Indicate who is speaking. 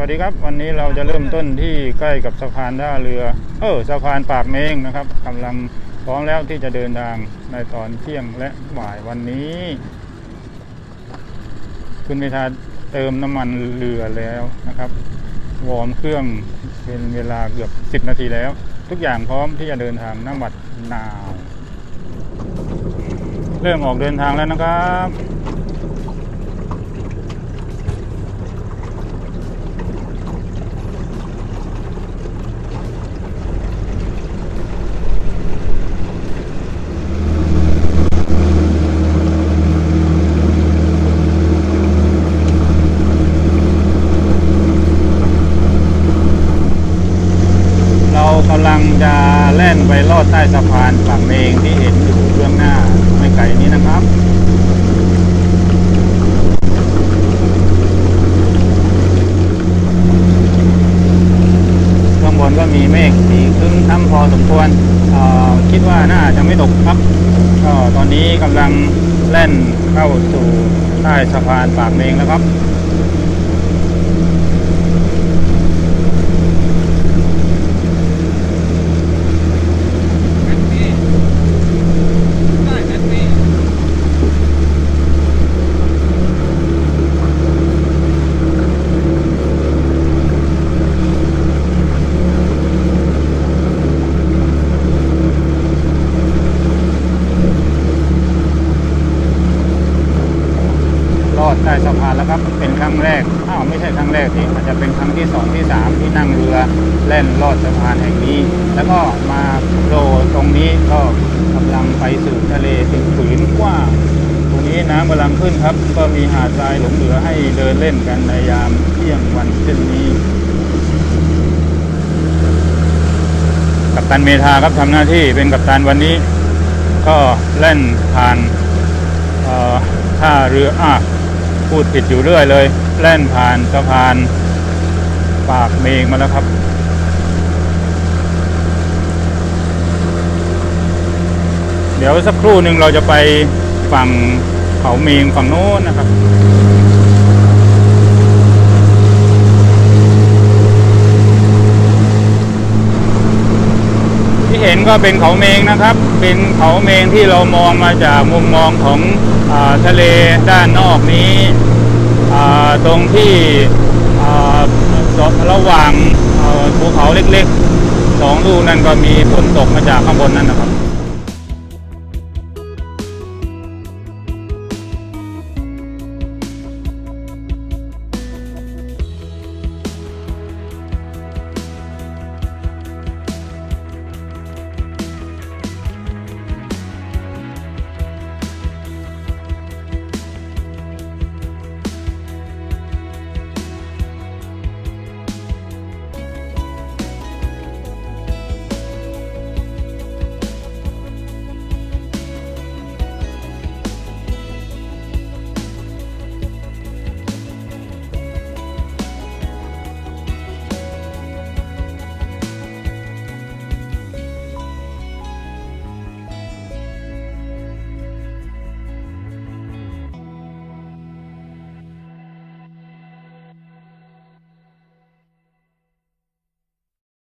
Speaker 1: สวัสดีครับ วันนี้เราจะเริ่มต้นที่ใกล้กับสะพานท่าเรือ เออสะพานปากเมงนะครับกำลังพร้อมแล้วที่จะเดินทางในตอนเที่ยงและบ่ายวันนี้ คุณเมธาเติมน้ำมันเรือแล้วนะครับวอร์มเครื่องเป็นเวลาเกือบ 10 นาทีแล้ว ทุกอย่างพร้อมที่จะเดินทางน้ำบัดนาว เริ่มออกเดินทางแล้วนะครับ เรากำลังจะ แล่นไปลอดใต้สะพานฝั่งเมงที่เห็นอยู่เบื้องหน้าไม่ไกลนี้นะครับข้างบนก็มีเมฆสีครึ้มท้ำพอสมควรคิดว่าน่าจะไม่ตกครับ ก็ตอนนี้กำลังแล่นเข้าสู่ใต้สะพานปากเมงแล้วครับ
Speaker 2: แมนนี่ได้แมนนี่
Speaker 1: ลอด ใต้สะพานแล้วครับ เป็นครั้งแรกอ้าวไม่ใช่ครั้งแรกที่อาจจะเป็นครั้งที่สองที่สามที่นั่งเรือแล่นลอดสะพานแห่งนี้ แล้วก็มาโผล่ตรงนี้ก็กำลังไปสู่ทะเลถึงผืนกว้างตรงนี้น้ำกำลังขึ้นครับ ก็มีหาดทรายหลงเหลือให้เดินเล่นกันในยามเที่ยงวันเช่นนี้กัปตันเมธาครับทำหน้าที่เป็นกัปตันวันนี้ ก็เล่นผ่านท่าเรืออะ พูดผิดอยู่เรื่อยเลยแล่นผ่านสะพานปากเมงมาแล้วครับ เดี๋ยวสักครู่หนึ่งเราจะไปฝั่งเขาเมงฝั่งโน้นนะครับที่เห็นก็เป็นเขาเมงนะครับ เป็นเขาเมงที่เรามองมาจากมุมมองของ ทะเลด้านนอกนี้ตรงที่ระหว่างภูเขาเล็กๆสองลูกนั่นก็มีฝนตกมาจากข้างบนนั่นนะครับ